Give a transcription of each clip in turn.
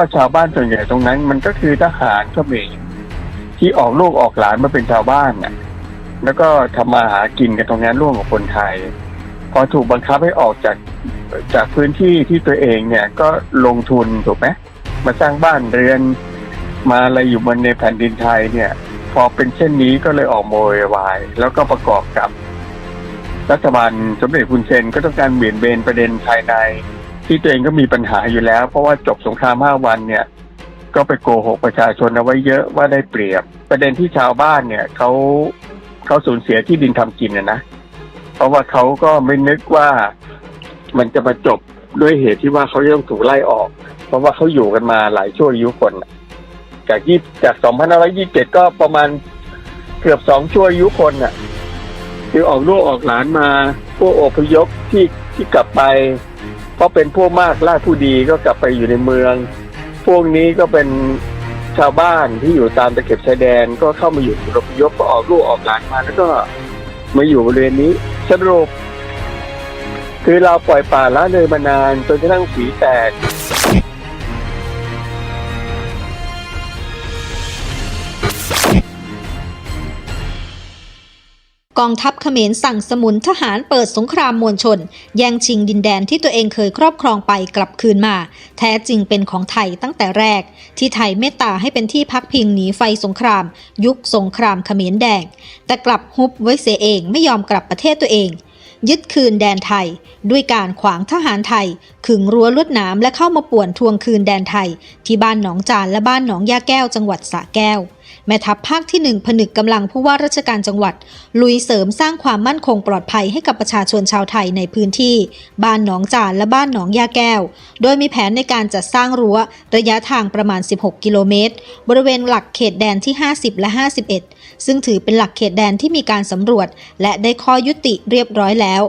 ว่าชาวบ้านส่วนใหญ่ตรงนั้น มันก็คือทหารเขมรที่ออกลูกออกหลานมาเป็นชาวบ้านน่ะ แล้วก็ทำมาหากินกันตรงนั้นร่วมกับคนไทย พอถูกบังคับให้ออกจากจากพื้นที่ที่ตัวเองเนี่ยก็ลงทุนถูกไหมมาสร้างบ้านเรือน มาอะไรอยู่บนในแผ่นดินไทยเนี่ย พอเป็นเช่นนี้ก็เลยออกโมยวาย แล้วก็ประกอบกับ รัฐบาลสมเด็จคุณเซนก็ต้องการเบี่ยนเบนประเด็นภายใน ที่ตัวเองก็มีปัญหาอยู่แล้ว เพราะว่าจบสงครามห้าวันเนี่ย ก็ไปโกหกประชาชนเอาไว้เยอะว่าได้เปรียบ ประเด็นที่ชาวบ้านเนี่ยเขาเขาสูญเสียที่ดินทำกินนะนะเพราะว่าเขาก็ไม่นึกว่ามันจะมาจบด้วยเหตุที่ว่าเขาจะต้องถูกไล่ออก เพราะว่าเขาอยู่กันมาหลายชั่วอายุคน จากยี่จากสองพันห้าร้อยี่สิบเจ็ดก็ประมาณเกือบสองชั่วอายุคนน่ะ คือออกลูกออกหลานมา พวกอพยพที่ที่กลับไป เพราะเป็นพวกมากล่าผู้ดีก็กลับไปอยู่ในเมือง พวกนี้ก็เป็นชาวบ้านที่อยู่ตามตะเข็บชายแดนก็เข้ามาอยู่รบยพก็ออกลูกออกหลานมาแล้วก็มาอยู่บริเวณนี้สรุปคือเราปล่อยป่าละเลยมานานจนกระทั่งสีแตก กองทัพเขมรสั่งสมุนทหารเปิดสงครามมวลชน แย่งชิงดินแดนที่ตัวเองเคยครอบครองไปกลับคืนมา แท้จริงเป็นของไทยตั้งแต่แรก ที่ไทยเมตตาให้เป็นที่พักพิงหนีไฟสงคราม ยุคสงครามเขมรแดง แต่กลับฮุบไว้เสียเองไม่ยอมกลับประเทศตัวเองยึดคืนแดนไทย ด้วยการขวางทหารไทย ขึงรั้วลวดหนามและเข้ามาป่วนทวงคืนแดนไทย ที่บ้านหนองจานและบ้านหนองยาแก้วจังหวัดสระแก้ว แม่ทัพภาคที่หนึ่งผนึกกำลังผู้ว่าราชการจังหวัด ลุยเสริมสร้างความมั่นคงปลอดภัยให้กับประชาชนชาวไทยในพื้นที่ บ้านหนองจานและบ้านหนองยาแก้ว โดยมีแผนในการจัดสร้างรั้ว ระยะทางประมาณ 16 กิโลเมตร บริเวณหลักเขตแดนที่ 50 และ 51 ซึ่งถือเป็นหลักเขตแดนที่มีการสำรวจ และได้ข้อยุติเรียบร้อยแล้ว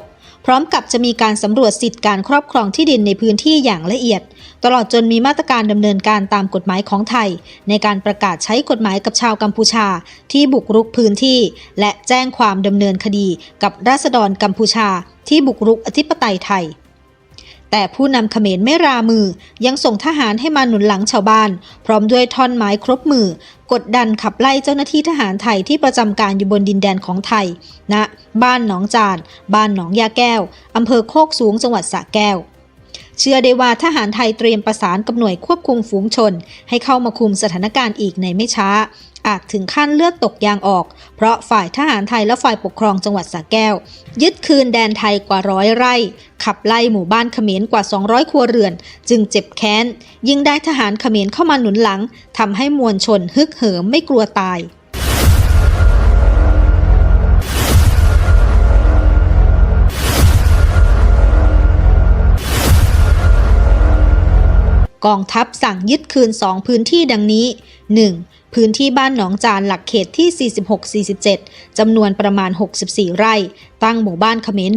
พร้อมกับจะมีการสำรวจสิทธิการครอบครองที่ดินในพื้นที่อย่างละเอียด ตลอดจนมีมาตรการดำเนินการตามกฎหมายของไทย ในการประกาศใช้กฎหมายกับชาวกัมพูชา ที่บุกรุกพื้นที่ และแจ้งความดำเนินคดี กับราษฎรกัมพูชา ที่บุกรุกอธิปไตยไทย แต่ผู้นำเขมรไม่รามือ ยังส่งทหารให้มาหนุนหลังชาวบ้าน พร้อมด้วยท่อนไม้ครบมือ กดดันขับไล่เจ้าหน้าที่ทหารไทยที่ประจำการอยู่บนดินแดนของไทยณบ้านหนองจาน บ้านหนองยาแก้วอำเภอโคกสูงจังหวัดสระแก้วเชื่อได้ว่าทหารไทยเตรียมประสานกับหน่วยควบคุมฝูงชน ให้เข้ามาคุมสถานการณ์อีกในไม่ช้า อาจถึงขั้นเลือดตกยางออก เพราะฝ่ายทหารไทยและฝ่ายปกครองจังหวัดสระแก้ว ยึดคืนแดนไทยกว่าร้อยไร่ ขับไล่หมู่บ้านเขมรกว่า 200 ครัวเรือน จึงเจ็บแค้น ยิ่งได้ทหารเขมรเข้ามาหนุนหลังทำให้มวลชนฮึกเหิมไม่กลัวตาย กองทัพสั่งยึดคืน 2 พื้นที่ดังนี้ 1. พื้นที่บ้านหนองจานหลักเขตที่ 46-47 จำนวนประมาณ 64 ไร่ ตั้งหมู่บ้านเขมร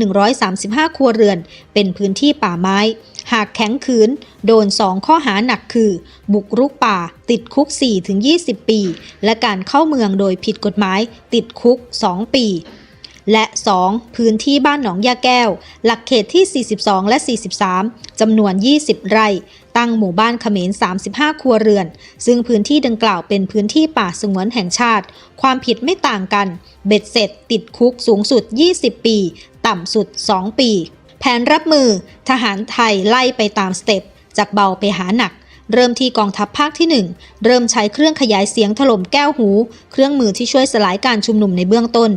135 ครัวเรือน เป็นพื้นที่ป่าไม้ หากแข็งขืน โดน 2 ข้อหาหนักคือ บุกรุกป่า ติดคุก 4-20 ปี และการเข้าเมืองโดยผิดกฎหมาย ติดคุก 2 ปี และ 2. พื้นที่บ้านหนองยาแก้ว หลักเขตที่ 42 และ 43 จำนวน 20 ไร่ ตั้งหมู่บ้านเขมร 35 ครัวเรือน ซึ่งพื้นที่ดังกล่าวเป็นพื้นที่ป่าสงวนแห่งชาติ ความผิดไม่ต่างกัน เบ็ดเสร็จ ติดคุกสูงสุด 20 ปี ต่ำสุด 2 ปี แผนรับมือ ทหารไทยไล่ไปตามสเต็ปจากเบาไปหาหนัก เริ่มที่กองทัพภาคที่ 1 เริ่มใช้เครื่องขยายเสียงถล่มแก้วหู เครื่องมือที่ช่วยสลายการชุมนุมในเบื้องต้น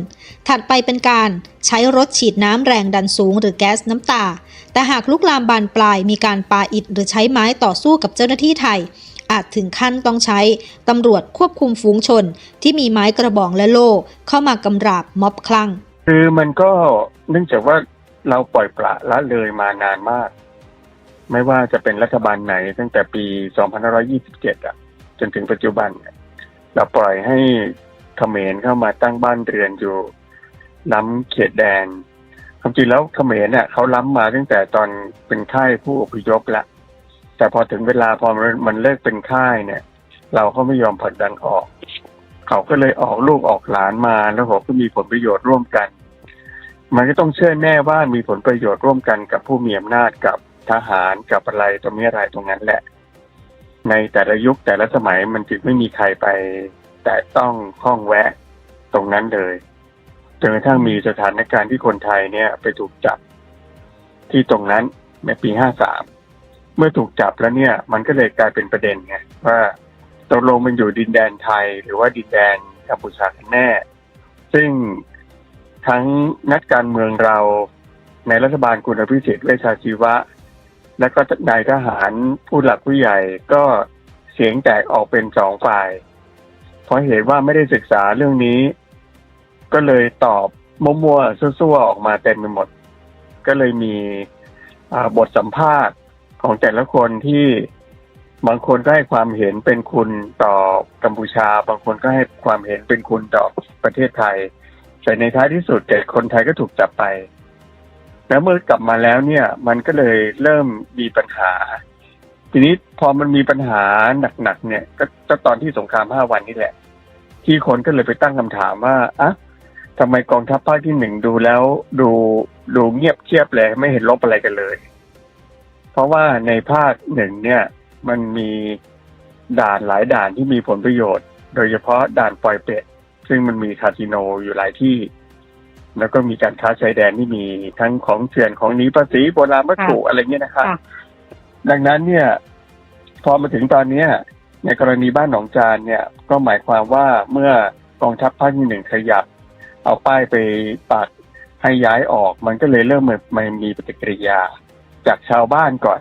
ถัดไปเป็นการใช้รถฉีดน้ำแรงดันสูงหรือแก๊สน้ำตา แต่หากลุกลามบานปลายมีการปาอิฐหรือใช้ไม้ต่อสู้กับเจ้าหน้าที่ไทย อาจถึงขั้นต้องใช้ตำรวจควบคุมฝูงชน ที่มีไม้กระบองและโล่เข้ามากำราบม็อบคลั่ง คือมันก็เนื่องจากว่าเราปล่อยปละละเลยมานานมาก ไม่ว่าจะเป็นรัฐบาลไหน ตั้งแต่ปี 2527 อะ จนถึงปัจจุบันเนี่ยเราปล่อยให้เขมรเข้ามาตั้งบ้านเรือนอยู่ ล้ำเขตแดนความจริงแล้วเขมรเนี่ยเขาล้ำมาตั้งแต่ตอนเป็นค่ายผู้อพยพละ แต่พอถึงเวลาพอมันมันเลิกเป็นค่ายเนี่ย เราก็ไม่ยอมผลักดันออก เขาก็เลยออกลูกออกหลานมาแล้วเขาก็มีผลประโยชน์ร่วมกัน มันก็ต้องเชื่อแน่ว่ามีผลประโยชน์ร่วมกันกับผู้มีอำนาจกับ ทหารกับอะไรตรงนี้อะไรตรงนั้นแหละ ในแต่ละยุคแต่ละสมัยมันจึงไม่มีใครไป แต่ต้องข้องแวะตรงนั้นเลยจนกระทั่งมีสถานการณ์ที่คนไทยเนี่ย ไปถูกจับที่ตรงนั้นในปีห้าสามเมื่อถูกจับแล้วเนี่ย มันก็เลยกลายเป็นประเด็นไงว่าตกลงมันอยู่ดินแดนไทยหรือว่าดินแดนกัมพูชากันแน่ ซึ่งทั้งนักการเมืองเราในรัฐบาลคุณอภิสิทธิ์เวชชาชีวะ และก็นายทหารผู้หลักผู้ใหญ่ก็เสียงแตกออกเป็นสองฝ่าย เพราะเหตุว่าไม่ได้ศึกษาเรื่องนี้ ก็เลยตอบมั่วๆซั่วๆออกมาเต็มไปหมด ก็เลยมีบทสัมภาษณ์ของแต่ละคนที่บางคนก็ให้ความเห็นเป็นคุณต่อกัมพูชา บางคนก็ให้ความเห็นเป็นคุณต่อประเทศไทย แต่ในท้ายที่สุดเด็กคนไทยก็ถูกจับไป แล้วเมื่อกลับมาแล้วเนี่ย มันก็เลยเริ่มมีปัญหา ทีนี้พอมันมีปัญหาหนักๆเนี่ย ก็ตอนที่สงครามห้าวันนี่แหละ ที่คนก็เลยไปตั้งคำถามว่าอะทำไมกองทัพภาคที่หนึ่งดูแล้ว ดูดูเงียบเชียบเลยไม่เห็นลบอะไรกันเลย เพราะว่าในภาคหนึ่งเนี่ย มันมีด่านหลายด่านที่มีผลประโยชน์ โดยเฉพาะด่านปล่อยเป็ดซึ่งมันมีคาสิโนอยู่หลายที่ แล้วก็มีการค้าชายแดนที่มีทั้งของเถื่อนของหนีภาษีโบราณวัตถุอะไรเงี้ยนะครับค่ะดังนั้นเนี่ย พอมาถึงตอนเนี้ย ในกรณีบ้านหนองจานเนี่ย ก็หมายความว่าเมื่อกองทัพภาคที่หนึ่งขยับ เอาป้ายไปปักให้ย้ายออก มันก็เลยเริ่มมันมีปฏิกิริยาจากชาวบ้านก่อน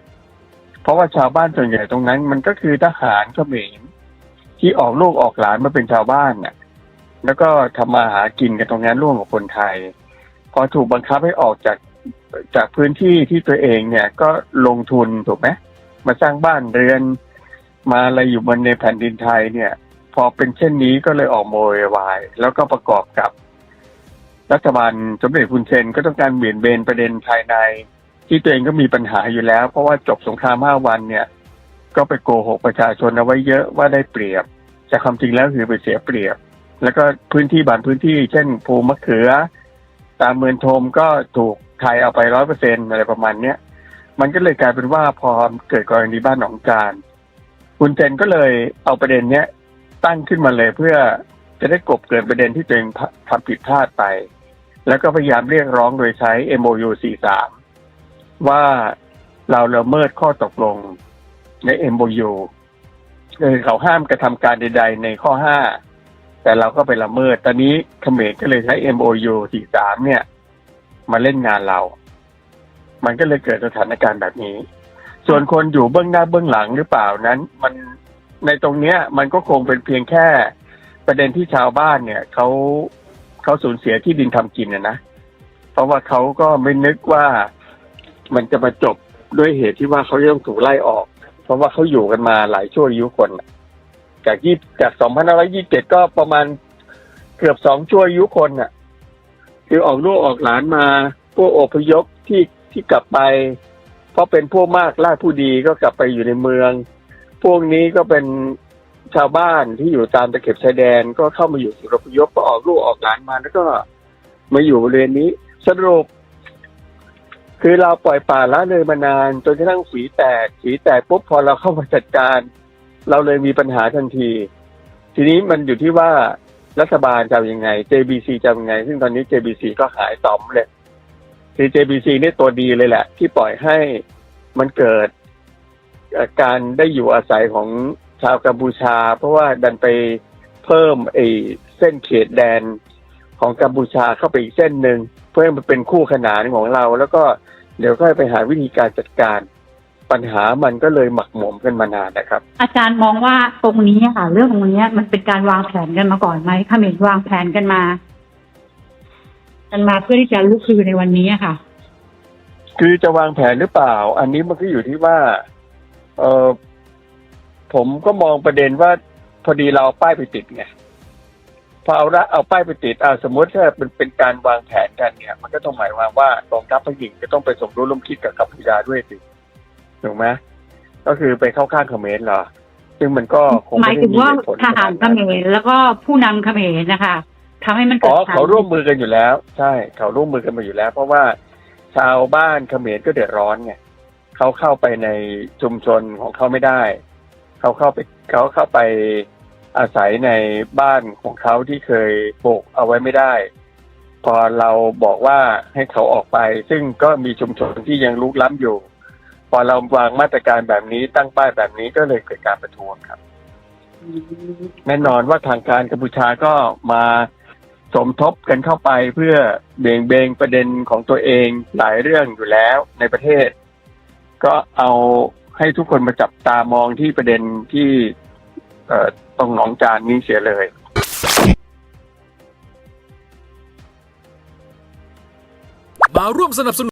เพราะว่าชาวบ้านส่วนใหญ่ตรงนั้น มันก็คือทหารเขมรที่ออกลูกออกหลานมาเป็นชาวบ้านน่ะ แล้วก็ทำมาหากินกันตรงนั้นร่วมกับคนไทย พอถูกบังคับให้ออกจากจากพื้นที่ที่ตัวเองเนี่ยก็ลงทุนถูกไหมมาสร้างบ้านเรือน มาอะไรอยู่บนในแผ่นดินไทยเนี่ย พอเป็นเช่นนี้ก็เลยออกโมยวาย แล้วก็ประกอบกับ รัฐบาลสมเด็จคุณเซนก็ต้องการเบี่ยนเบนประเด็นภายใน ที่ตัวเองก็มีปัญหาอยู่แล้ว เพราะว่าจบสงครามห้าวันเนี่ย ก็ไปโกหกประชาชนเอาไว้เยอะว่าได้เปรียบแต่ความจริงแล้วคือไปเสียเปรียบ แล้วก็พื้นที่บางพื้นที่ เช่นภูมะเขือ ตามเมืองทมก็ถูกไทยเอาไปร้อยเปอร์เซ็นอะไรประมาณเนี้ยมันก็เลยกลายเป็นว่าพอเกิดกรณีบ้านหนองจานคุณเจนก็เลยเอาประเด็นเนี้ยตั้งขึ้นมาเลยเพื่อจะได้กลบเกินประเด็นที่ตัวเองทำผิดพลาดไป แล้วก็พยายามเรียกร้องโดยใช้ MOU 43 ว่าเราละเมิดข้อตกลงใน MOU คือเขาห้ามกระทำการใด ๆ ในข้อ 5 แต่เราก็ไปละเมิด ตอนนี้เขมรก็เลยใช้ MOU 43 เนี่ย มาเล่นงานเรา มันก็เลยเกิดสถานการณ์แบบนี้ ส่วนคนอยู่เบื้องหน้าเบื้องหลังหรือเปล่านั้น มันในตรงเนี้ย มันก็คงเป็นเพียงแค่ประเด็นที่ชาวบ้านเนี่ยเขาเขาสูญเสียที่ดินทำกินนะนะเพราะว่าเขาก็ไม่นึกว่ามันจะมาจบด้วยเหตุที่ว่าเขาจะต้องถูกไล่ออก เพราะว่าเขาอยู่กันมาหลายชั่วอายุคนน่ะ จากยี่จากสองพันห้าร้อยี่สิบเจ็ดก็ประมาณเกือบสองชั่วอายุคนน่ะ คือออกลูกออกหลานมาพวกอพยพที่ที่กลับไป เพราะเป็นพวกมากล่าผู้ดีก็กลับไปอยู่ในเมือง พวกนี้ก็เป็นชาวบ้านที่อยู่ตามตะเข็บชายแดนก็เข้ามาอยู่ศูนย์อพยพก็ออกลูกออกหลานมาแล้วก็มาอยู่บริเวณนี้สรุป คือเราปล่อยป่าละเลยมานานจนกระทั่งฝีแตกฝีแตกปุ๊บพอเราเข้ามาจัดการ เราเลยมีปัญหาทันที ทีนี้มันอยู่ที่ว่ารัฐบาลจะยังไง JBC จะยังไง ซึ่งตอนนี้ JBC ก็หายต่อมเลยคือ JBC นี่ตัวดีเลยแหละ ที่ปล่อยให้มันเกิดการได้อยู่อาศัยของชาวกัมพูชา เพราะว่าดันไปเพิ่มไอ้เส้นเขตแดนของกัมพูชาเข้าไปอีกเส้นหนึ่งเพื่อให้มันเป็นคู่ขนานของเรา แล้วก็เดี๋ยวก็ไปหาวิธีการจัดการ ปัญหามันก็เลยหมักหมมกันมานานนะครับ อาจารย์มองว่าตรงนี้ค่ะ เรื่องตรงนี้มันเป็นการวางแผนกันมาก่อนไหมเขมรวางแผนกันมา กันมาเพื่อที่จะลุกคือในวันนี้อะค่ะ คือจะวางแผนหรือเปล่า อันนี้มันก็อยู่ที่ว่า เออผมก็มองประเด็นว่า พอดีเราเอาป้ายไปติดไงพอเอาละเอาป้ายไปติดอ่าสมมติถ้าเป็นเป็นการวางแผนกันเนี่ย มันก็ต้องหมายความว่ากองทัพพหญิงจะต้องไปสมรู้ร่วมคิดกับกัมพูชาด้วยสิ ถูกไหมก็คือไปเข้าข้างเขมรเหรอ ซึ่งมันก็คงหมาไม่ยได้ถึงมีว่าเหตุผลทหารเขมรแล้วก็ผู้นำเขมรนะคะทำให้มันเกิอ๋ดอเขาร่วมมือกันอยู่แล้ว ใช่ เขาร่วมมือกันมาอยู่แล้ว เพราะว่าชาวบ้านเขมรก็เดือดร้อนไงเขาเข้าไปในชุมชนของเขาไม่ได้ เขาเข้าไปเขาเข้าไปอาศัยในบ้านของเขาที่เคยปลูกเอาไว้ไม่ได้ พอเราบอกว่าให้เขาออกไป ซึ่งก็มีชุมชนที่ยังลุกล้ำอยู่ พอเราวางมาตรการแบบนี้ตั้งป้ายแบบนี้ก็เลยเกิดการประท้วงครับ แน่นอนว่าทางการกัมพูชาก็มาสมทบกันเข้าไปเพื่อเบี่ยงเบงประเด็นของตัวเองหลายเรื่องอยู่แล้วในประเทศ ก็เอาให้ทุกคนมาจับตามองที่ประเด็นที่ตรงหนองจานนี้เสียเลยมาร่วมสนับสนุน